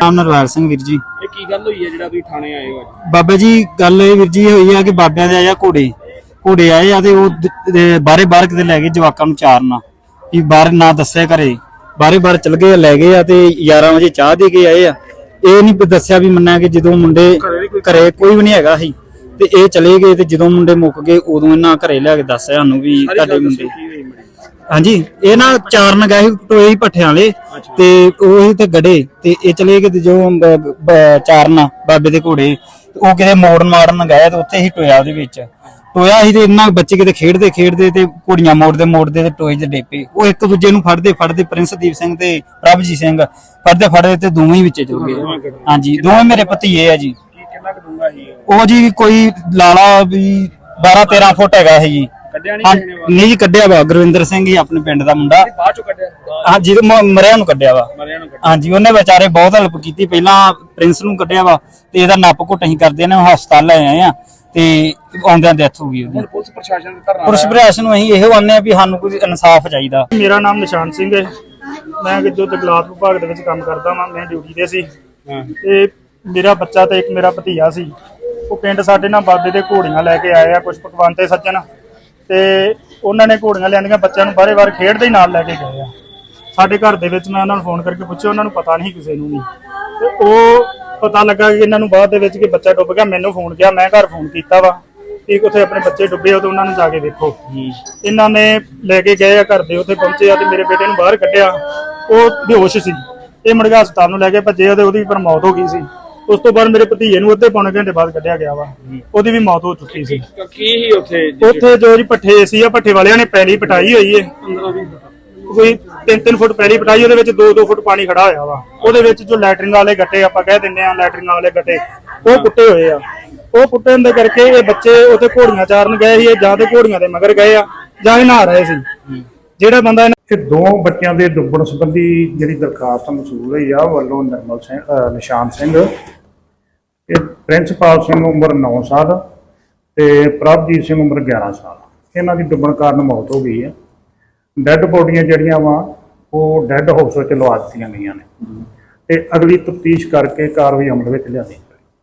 ਨਾਮ ਨਰਵੈਲ ਸਿੰਘ ਵੀਰ ਜੀ। ਇਹ ਕੀ ਗੱਲ ਹੋਈ ਹੈ ਜਿਹੜਾ ਤੁਸੀਂ ਥਾਣੇ ਆਏ ਹੋ ਅੱਜ? ਬਾਬਾ ਜੀ ਗੱਲ ਇਹ ਵੀਰ ਜੀ ਹੋਈ ਆ ਕਿ ਬਾਬਿਆਂ ਦੇ ਆਇਆ ਘੋੜੇ। ਘੋੜੇ ਆਏ ਆ ਤੇ ਉਹ ਦ- ਦੇ ਬਾਰੇ ਬਾਹਰ ਕਿਤੇ ਲੈ ਗਏ ਜਵਾਕਾਂ ਨੂੰ ਚਾਰਨਾ ਵੀ ਬਾਹਰ ਨਾ ਦੱਸਿਆ ਘਰੇ ਬਾਰੇ ਬਾਹਰ ਚਲ ਗਏ ਲੈ ਗਏ ਆ ਤੇ 11 ਵਜੇ ਚਾਹ ਦੇ ਕੇ ਆਏ ਆ। ਇਹ ਨਹੀਂ ਦੱਸਿਆ ਵੀ ਮੰਨਿਆ ਕਿ ਜਦੋਂ ਮੁੰਡੇ ਘਰੇ ਕੋਈ ਵੀ ਨਹੀਂ ਹੈਗਾ ਸੀ। ਤੇ ਇਹ ਚਲੇ ਗਏ ਤੇ ਜਦੋਂ ਮੁੰਡੇ ਮੁੱਕ ਗਏ ਉਦੋਂ ਇਹਨਾਂ ਘਰੇ ਲਿਆ ਕੇ ਦੱਸਿਆ ਸਾਨੂੰ ਵੀ ਤੁਹਾਡੇ ਮੁੰਡੇ ਕੀ ਹਾਂਜੀ ਇਹ ਨਾ ਚਾਰਨ ਗਏ ਸੀ ਭੱਠਿਆਂ ਵਾਲੇ ਤੇ ਉਹੀ ਤੇ ਗੜੇ ਤੇ ਇਹ ਚਲੇ ਗਏ ਤੇ ਜੋ ਬ- ਬ- ਚਾਰਨ ਬਾਬੇ ਦੇ ਘੋੜੇ ਤੇ ਉਹ ਕਿਤੇ ਮੋੜਨ ਮਾਰਨ ਗਏ ਤੇ ਉੱਥੇ ਹੀ ਟੋਇਆ ਉਹਦੇ ਵਿੱਚ। ਟੋਇਆ ਸੀ ਤੇ ਇੰਨਾ ਬੱਚੇ ਕਿਤੇ ਖੇਡਦੇ ਖੇਡਦੇ ਤੇ ਘੋੜੀਆਂ ਮੋੜਦੇ ਮੋੜਦੇ ਤੇ ਟੋਏ 'ਚ ਡੇਪੇ। ਉਹ ਇੱਕ ਦੂਜੇ ਨੂੰ ਫੜਦੇ ਫੜਦੇ ਪ੍ਰਿੰਸਦੀਪ ਸਿੰਘ ਤੇ ਪ੍ਰਭਜੀਤ ਸਿੰਘ ਫੜਦੇ ਫੜਦੇ ਤੇ ਦੋਵੇਂ ਹੀ ਵਿੱਚੇ ਚਲ ਗਏ। ਹਾਂਜੀ ਦੋਵੇਂ ਮੇਰੇ ਭਤੀਏ ਆ ਜੀ। ਕੀ ਕਿੰਨਾ ਕੁ ਡੂੰਘਾ ਸੀ ਉਹ? ਉਹ ਜੀ ਕੋਈ ਲਾਲਾ ਵੀ 12 13 ਫੁੱਟ ਹੈਗਾ ਇਹ ਜੀ। ਕੱਢਿਆ ਨਹੀਂ ਹਾਂ, ਕਿਸੇ ਨੇ ਬਾਹਰ? ਨਹੀਂ ਜੀ ਕੱਢਿਆ ਵਾ ਗੁਰਵਿੰਦਰ ਸਿੰਘ ਜੀ ਆਪਣੇ ਪਿੰਡ ਦਾ ਮੁੰਡਾ। ਬਾਅਦ ਚੋਂ ਕੱਢਿਆ? ਹਾਂ ਜਿਹਦੇ ਮ- ਮਰਿਆ ਨੂੰ ਕੱਢਿਆ ਵਾ। ਮਰਿਆ ਨੂੰ ਕੱਢਿਆ। ਹਾਂਜੀ ਉਹਨੇ ਵਿਚਾਰੇ ਬਹੁਤ ਹੈਲਪ ਕੀਤੀ। ਪਹਿਲਾਂ ਪ੍ਰਿੰਸ ਨੂੰ ਕੱਢਿਆ ਵਾ ਤੇ ਇਹਦਾ ਨੱਪ ਘੁੱਟ ਅਸੀਂ ਕਰਦੇ ਨੇ ਹਸਪਤਾਲ ਲੈ ਆਏ ਆ ਤੇ ਆਉਂਦਿਆਂ ਡੈਥ ਹੋ ਗਈ ਉਹਦੀ। ਹੁਣ ਪੁਲਿਸ ਪ੍ਰਸ਼ਾਸਨ ਦਾ ਧਰਨਾ ਪੁਲਿਸ ਪ੍ਰਸ਼ਾਸਨ ਨੂੰ ਅਸੀਂ ਇਹੋ ਆਨੇ ਆ ਵੀ ਸਾਨੂੰ ਕੋਈ ਇਨਸਾਫ ਚਾਹੀਦਾ। ਮੇਰਾ ਨਾਮ ਨਿਸ਼ਾਨ ਸਿੰਘ ਹੈ। ਮੈਂ ਜੋ ਜੰਗਲਾਤ ਵਿਭਾਗ ਦੇ ਵਿੱਚ ਕੰਮ ਕਰਦਾ ਹਾਂ ਮੈਂ ਡਿਊਟੀ ਤੇ ਸੀ। ਹਾਂ। ਤੇ ਮੇਰਾ ਬੱਚਾ ਤੇ ਇੱਕ ਮੇਰਾ ਭਤੀਆ ਸੀ। ਉਹ ਪਿੰਡ ਸਾਡੇ ਨਾਲ ਬਾਬੇ ਦੇ ਘੋੜੀਆਂ ਲੈ ਕੇ ਆਏ ਆ ਕੁਝ ਪਕਵਾਨ ਤੇ ਸੱਜਣ। ਤੇ ਉਹਨਾਂ ਨੇ ਘੋੜੀਆਂ ਲਿਆਂਦੀਆਂ ਬੱਚਿਆਂ ਨੂੰ ਬਾਰੇ ਬਾਰ ਖੇਡਦੇ ਹੀ ਨਾਲ ਲੈ ਕੇ ਗਏ ਆ। ਸਾਡੇ ਘਰ ਦੇ ਵਿੱਚ ਮੈਂ ਉਹਨਾਂ ਨੂੰ ਫੋਨ ਕਰਕੇ ਪੁੱਛਿਆ ਉਹਨਾਂ ਨੂੰ ਪਤਾ ਨਹੀਂ ਕਿਸੇ ਨੂੰ ਵੀ। ਤੇ ਉਹ ਪਤਾ ਲੱਗਾ ਕਿ ਇਹਨਾਂ ਨੂੰ ਬਾਅਦ ਦੇ ਵਿੱਚ ਕਿ ਬੱਚਾ ਡੁੱਬ ਗਿਆ ਮੈਨੂੰ ਫੋਨ ਕੀਤਾ ਮੈਂ ਘਰ ਫੋਨ ਕੀਤਾ ਵਾ ਕਿ ਉੱਥੇ ਆਪਣੇ ਬੱਚੇ ਡੁੱਬੇ ਹੋ ਤੇ ਉਹਨਾਂ ਨੂੰ ਜਾ ਕੇ ਦੇਖੋ। ਇਹਨਾਂ ਨੇ ਲੈ ਕੇ ਗਏ ਆ ਘਰ ਦੇ ਉੱਥੇ ਪਹੁੰਚੇ ਆ ਤੇ ਮੇਰੇ ਬੇਟੇ ਨੂੰ ਬਾਹਰ ਕੱਢਿਆ। ਉਹ ਬੇਹੋਸ਼ ਸੀ। ਇਹ ਮੁਰਗਾ ਹਸਪਤਾਲ ਨੂੰ ਲੈ ਕੇ ਭੱਜੇ ਉਹਦੇ ਉਹਦੀ ਪਰ ਮੌਤ ਹੋ ਗਈ ਸੀ। ਉਸ ਤੋਂ ਬਾਅਦ ਮੇਰੇ ਭਤੀਜੇ ਨੂੰ ਅੱਧੇ ਪੌਣੇ ਘੰਟੇ ਬਾਅਦ ਕੱਢਿਆ ਗਿਆ ਵਾ। ਉਹਦੀ ਵੀ ਮੌਤ ਹੋ ਚੁੱਕੀ ਸੀ। ਕੀ ਹੀ ਉੱਥੇ ਉੱਥੇ ਜੋ ਜੀ ਪੱਠੇ ਸੀ ਆ ਪੱਠੇ ਵਾਲਿਆਂ ਨੇ ਪੈਲੀ ਪਟਾਈ ਹੋਈ ਏ। ਕੋਈ 3-3 ਫੁੱਟ ਪੈਲੀ ਪਟਾਈ ਉਹਦੇ ਵਿੱਚ 2-2 ਫੁੱਟ ਪਾਣੀ ਖੜਾ ਹੋਇਆ ਵਾ। ਉਹਦੇ ਵਿੱਚ ਜੋ ਲੈਟਰਿੰਗ ਵਾਲੇ ਗੱਟੇ ਆਪਾਂ ਕਹਿ ਦਿੰਦੇ ਆ ਲੈਟਰਿੰਗ ਵਾਲੇ ਗੱਟੇ ਉਹ ਪੁੱਟੇ ਹੋਏ ਆ। ਉਹ ਪੁੱਟਣ ਦੇ ਕਰਕੇ ਇਹ ਬੱਚੇ ਉੱਥੇ ਘੋੜੀਆਂ ਚਾਰਨ ਗਏ ਸੀ ਇਹ ਜਾਂ ਤੇ ਘੋੜੀਆਂ ਦੇ ਮਗਰ ਗਏ ਆ ਜਾਂ ਇਹ ਨਹਾ ਰਹੇ ਸੀ। ਜਿਹੜਾ ਬੰਦਾ ਇਹਨਾਂ ਇਹ ਦੋ ਬੱਚਿਆਂ ਦੇ ਡੁੱਬਣ ਸੰਬੰਧੀ ਜਿਹੜੀ ਦਰਖਾਸਤ ਮਸੂਲ ਹੋਈ ਆ ਵੱਲੋਂ ਨਿਰਮਲ ਸਿੰਘ ਨਿਸ਼ਾਨ ਸਿੰਘ ਇਹ ਪ੍ਰਿੰਸੀਪਲ ਸਿੰਘ ਉਮਰ 9 ਸਾਲ ਤੇ ਪ੍ਰਭਜੀਤ ਸਿੰਘ ਉਮਰ 11 ਸਾਲ। ਇਹਨਾਂ ਦੀ ਡੁੱਬਣ ਕਾਰਨ ਮੌਤ ਹੋ ਗਈ ਹੈ ਡੈੱਡ ਬੋਡੀਆਂ ਜਿਹੜੀਆਂ ਵਾ, ਉਹ ਡੈੱਡ ਹਾਊਸ ਵਿੱਚ ਲਵਾ ਦਿੱਤੀਆਂ ਗਈਆਂ ਨੇ। ਤੇ ਅਗਲੀ ਤਫਤੀਸ਼ ਕਰਕੇ ਕਾਰਵਾਈ ਅਮਲ ਵਿੱਚ ਲਿਆਂਦੀ।